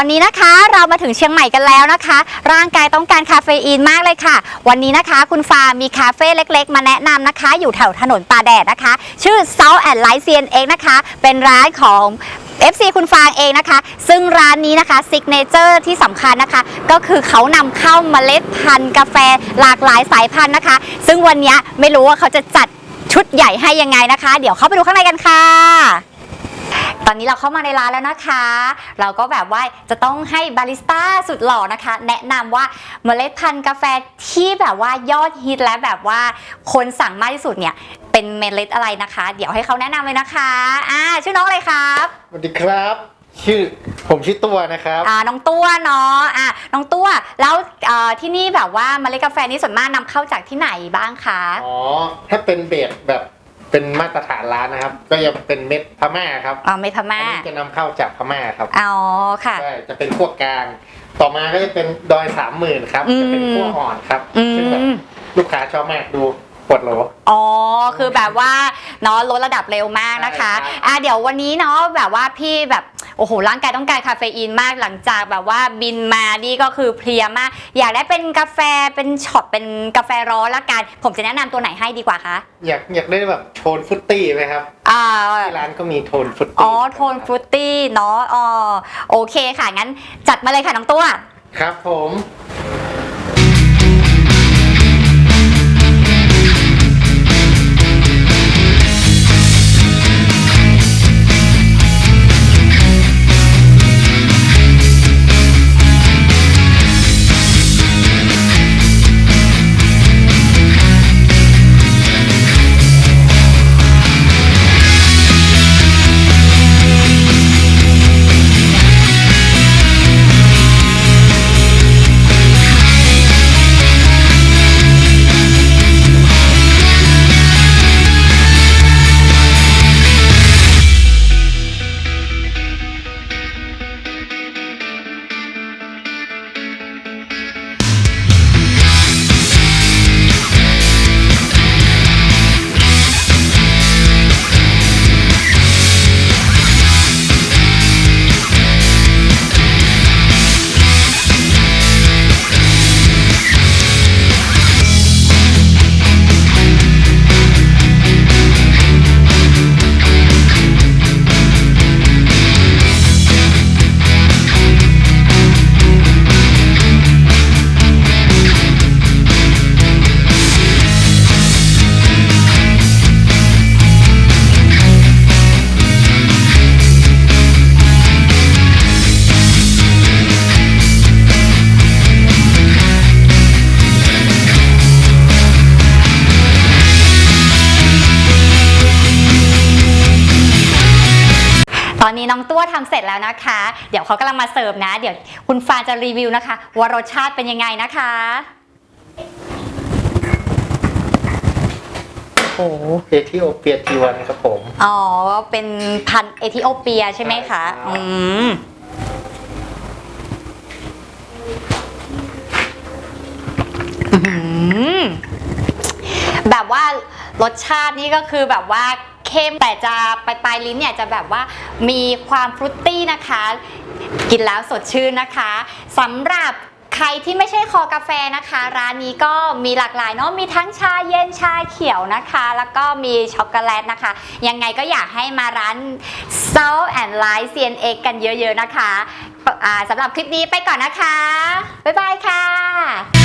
อนนี้นะคะเรามาถึงเชียงใหม่กันแล้วนะคะ ร่างกายต้องการคาเฟอีนมากเลยค่ะ วันนี้นะคะ คุณฟามีคาเฟ่เล็กๆ มาแนะนำนะคะ อยู่แถวถนนป่าแดดนะคะ ชื่อ South and Light CNX นะคะ เป็นร้านของ FC คุณฟางเองนะคะ ซึ่งร้านนี้นะคะซิกเนเจอร์ที่สำคัญนะคะ ก็คือเขานำเข้าเมล็ดพันธุ์กาแฟหลากหลายสายพันธุ์นะคะ ซึ่งวันนี้ไม่รู้ว่าเขาจะจัดชุดใหญ่ให้ยังไงนะคะ เดี๋ยวเข้าไปดูข้างในกันค่ะ อนนี้เราเข้ามาในร้านแล้วนะคะ เราก็แบบว่าจะต้องให้บาริสต้าสุดหล่อนะคะ แนะนำว่าเมล็ดพันธุ์กาแฟที่แบบว่ายอดฮิตและแบบว่าคนสั่งมากที่สุดเนี่ยเป็นเมล็ดอะไรนะคะ เดี๋ยวให้เขาแนะนำเลยนะคะอ่าชื่อน้องอะไรครับสวัสดีครับชื่อผมชื่อตัวนะครับอ่าน้องตัวเนาะอ่าน้องตัวแล้วเอ่อที่นี่แบบว่าเมล็ดกาแฟนี้ส่วนมากนำเข้าจากที่ไหนบ้างคะอ๋อถ้าเป็นเบสแบบ เป็นมาตรฐานร้านนะครับ ก็จะเป็นเม็ดพม่าครับอ๋อไม่พอันม่านี้จะนำเข้าจากพม่าครับอ๋อค่ะใช่จะเป็นขั้วกลาง ต่อมาก็จะเป็นดอยสามหมื่นครับอืมจะเป็นขั้วอ่อนครับอืซึ่งแบบมลูกค้าชอบมากดูปวดโหลอ๋อ คือแบบว่าเนาะลดระดับเร็วมากนะคะใช่ครับอะเดี๋ยววันนี้เนาะแบบว่าพี่แบบ โอ้โหร่างกายต้องการคาเฟอีนมากหลังจากแบบว่าบินมานี่ก็คือเพลียมาก อยากได้เป็นกาแฟเป็นช็อตเป็นกาแฟร้อนละกันผมจะแนะนำตัวไหนให้ดีกว่าคะ อยากอยากได้แบบโทนฟรุตตี้ไหมครับอ่า ที่ร้านก็มีโทนฟรุตตี้อ๋อโทนฟรุตตี้เนาะอ๋อโอเคค่ะงั้นจัดมาเลยค่ะน้องตัว ครับผม ตอนนี้น้องตัวทำเสร็จแล้วนะคะ เดี๋ยวเขากำลังมาเสิร์ฟนะ เดี๋ยวคุณฟานจะรีวิวนะคะ ว่ารสชาติเป็นยังไงนะคะ โอ้เอธิโอเปียจีวันครับผม อ๋อ เป็นพันธุ์เอธิโอเปียใช่ไหมคะใช่ครับอืมอื้อหือแบบว่ารสชาตินี่ก็คือแบบว่า เข้ม แต่จะปลายปลายลิ้นเนี่ยจะแบบว่ามีความฟรุตตี้นะคะ กินแล้วสดชื่นนะคะสำหรับใครที่ไม่ใช่คอกาแฟนะคะ ร้านนี้ก็มีหลากหลายเนาะมีทั้งชาเย็นชาเขียวนะคะ แล้วก็มีช็อกโกแลตนะคะ ยังไงก็อยากให้มาร้าน s o u t and Light CNX กันเยอะๆนะคะอ่าสำหรับคลิปนี้ไปก่อนนะคะ บ๊ายบายค่ะ